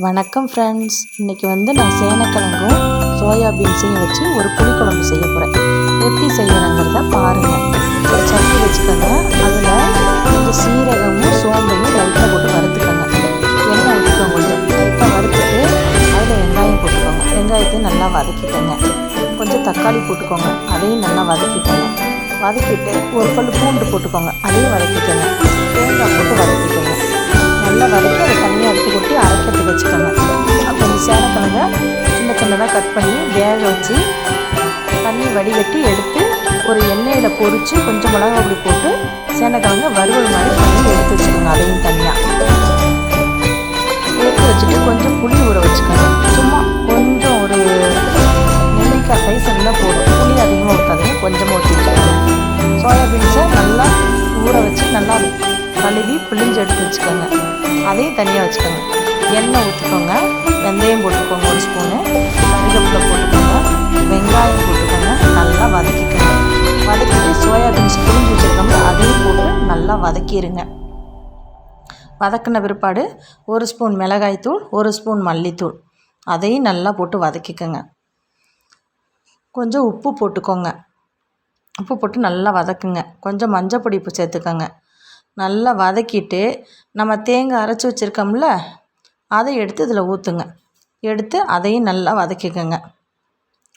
வணக்கம் ஃப்ரெண்ட்ஸ் இன்றைக்கி வந்து நான் சேனக்கிழங்கும் சோயா பீன்ஸையும் வச்சு ஒரு புளிக்குழம்பு செய்ய போகிறேன் எப்படி செய்யணுங்கிறத பாருங்கள் ஒரு சட்டி வச்சுக்கோங்க. அதில் கொஞ்சம் சீரகமும் சோம்பையும் லைட்டாக போட்டு வறுத்துக்கோங்க. எண்ணெய் ஊற்றிக்கோங்க கொஞ்சம் இப்போ வறுத்துட்டு அதில் வெங்காயம் போட்டுக்கோங்க. வெங்காயத்தையும் நல்லா வதக்கிக்கோங்க. கொஞ்சம் தக்காளி போட்டுக்கோங்க. அதையும் நல்லா வதக்கிக்கோங்க. வதக்கிட்டு ஒரு பல் பூண்டு போட்டுக்கோங்க. அதையும் வதக்கிக்கோங்க. தேங்காய் போட்டு வதக்கிக்கோங்க. நல்லா வதக்கி வச்சுக்கோங்க. அப்புறம் இந்த சேனக்கிழங்க சின்ன சின்னதாக கட் பண்ணி வேக வச்சு தண்ணி வடிகட்டி எடுத்து ஒரு எண்ணெயில் பொரித்து கொஞ்சம் மிளகா அப்படி போட்டு சேனக்கிழங்க வறுவல் மாதிரி பண்ணி எடுத்து வச்சுக்கோங்க அதையும் தனியாக எடுத்து வச்சுட்டு கொஞ்சம் புளி ஊற வச்சுக்கோங்க. சும்மா கொஞ்சம் ஒரு நெல்லிக்காய் சைஸ் இருந்தால் போதும். புளி அதிகமாக ஊற்றாதீங்க கொஞ்சமாக ஊற்றி வச்சுக்கோங்க. சோயாபீன்ஸை நல்லா ஊற வச்சு நல்லா கழுவி பிழிஞ்சு எடுத்து வச்சுக்கோங்க. அதையும் தனியாக வச்சுக்கோங்க. எண்ணெய் ஊற்றிக்கோங்க வெந்தயம் போட்டுக்கோங்க ஒரு ஸ்பூனு. கருவேப்பிலை போட்டுக்கோங்க. வெங்காயம் போட்டுக்கோங்க நல்லா வதக்கிக்கோங்க. வதக்கிட்டு சோயாபீன்ஸ் புரிஞ்சு வச்சுருக்கோம்ல அதையும் போட்டு நல்லா வதக்கிடுங்க வதக்கின பிற்பாடு ஒரு ஸ்பூன் மிளகாய்த்தூள் ஒரு ஸ்பூன் மல்லித்தூள். அதையும் நல்லா போட்டு வதக்கிக்கோங்க. கொஞ்சம் உப்பு போட்டுக்கோங்க. உப்பு போட்டு நல்லா வதக்குங்க. கொஞ்சம் மஞ்சள் பொடி சேர்த்துக்கோங்க. நல்லா வதக்கிட்டு நம்ம தேங்காய் அரைச்சி வச்சுருக்கோம்ல அதை எடுத்து இதில் ஊற்றுங்க. எடுத்து அதையும் நல்லா வதக்கிக்கோங்க.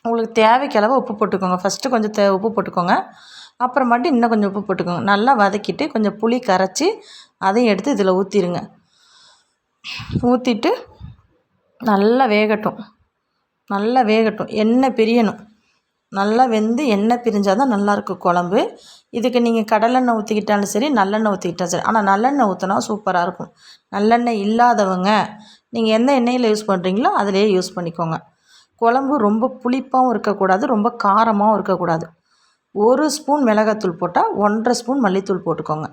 உங்களுக்கு தேவைக்களவு உப்பு போட்டுக்கோங்க. ஃபஸ்ட்டு கொஞ்சம் தே உப்பு போட்டுக்கோங்க. அப்புறமாட்டி இன்னும் கொஞ்சம் உப்பு போட்டுக்கோங்க. நல்லா வதக்கிட்டு கொஞ்சம் புளி கரைச்சி அதையும் எடுத்து இதில் ஊற்றிடுங்க ஊற்றிட்டு நல்லா வேகட்டும். நல்லா வேகட்டும். எண்ணெய் பிரியணும். நல்லா வெந்து எண்ணெய் பிரிஞ்சால் தான் நல்லாயிருக்கும் குழம்பு. இதுக்கு நீங்கள் கடலெண்ணெய் ஊற்றிக்கிட்டாலும் சரி நல்லெண்ணெய் ஊற்றிக்கிட்டாலும் சரி. ஆனால் நல்லெண்ணெய் ஊற்றினா சூப்பராக இருக்கும். நல்லெண்ணெய் இல்லாதவங்க நீங்கள் எந்த எண்ணெயில் யூஸ் பண்ணுறீங்களோ அதிலே யூஸ் பண்ணிக்கோங்க. குழம்பு ரொம்ப புளிப்பாகவும் இருக்கக்கூடாது ரொம்ப காரமாகவும் இருக்கக்கூடாது. ஒரு ஸ்பூன் மிளகாத்தூள் போட்டால் ஒன்றரை ஸ்பூன் மல்லித்தூள் போட்டுக்கோங்க.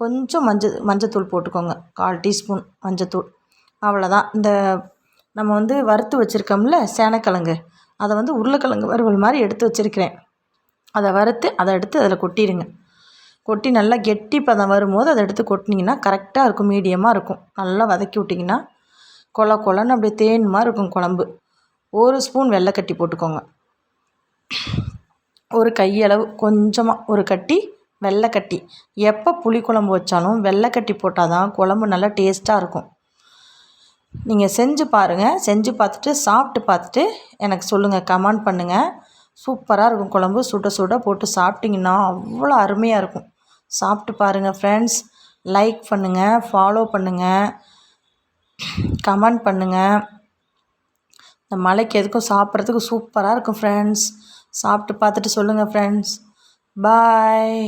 கொஞ்சம் மஞ்சள் மஞ்சத்தூள் போட்டுக்கோங்க. கால் டீஸ்பூன் மஞ்சத்தூள். அவ்வளோதான் இந்த நம்ம வந்து வறுத்து வச்சுருக்கோம்ல சேனக்கிழங்கு. அதை வந்து உருளைக்கிழங்கு வறுவல் மாதிரி எடுத்து வச்சுருக்கிறேன். அதை வறுத்து அதை எடுத்து அதில் கொட்டிடுங்க. கொட்டி நல்லா கெட்டி பதம் வரும்போது அதை எடுத்து கொட்டினீங்கன்னா கரெக்டாக இருக்கும் மீடியமாக இருக்கும். நல்லா வதக்கி விட்டிங்கன்னா கொல கொலன்னு அப்படியே தேன் மாதிரி இருக்கும் குழம்பு. ஒரு ஸ்பூன் வெள்ளைக்கட்டி போட்டுக்கோங்க. ஒரு கையளவு கொஞ்சமாக ஒரு கட்டி வெள்ளைக்கட்டி எப்போ புளி குழம்பு வச்சாலும் வெள்ளைக்கட்டி போட்டால் தான் குழம்பு நல்லா டேஸ்ட்டாக இருக்கும். நீங்கள் செஞ்சு பாருங்கள் செஞ்சு பார்த்துட்டு சாப்பிட்டு பார்த்துட்டு எனக்கு சொல்லுங்கள் கமெண்ட் பண்ணுங்கள் சூப்பராக இருக்கும். குழம்பு சுட சுட போட்டு சாப்பிட்டிங்கன்னா அவ்வளோ அருமையாக இருக்கும். சாப்பிட்டு பாருங்கள் ஃப்ரெண்ட்ஸ் லைக் பண்ணுங்கள் ஃபாலோ பண்ணுங்கள் கமெண்ட் பண்ணுங்கள் இந்த மலைக்கு எதுக்கும் சாப்பிட்றதுக்கு சூப்பராக இருக்கும் ஃப்ரெண்ட்ஸ் சாப்பிட்டு பார்த்துட்டு சொல்லுங்கள் ஃப்ரெண்ட்ஸ் பாய்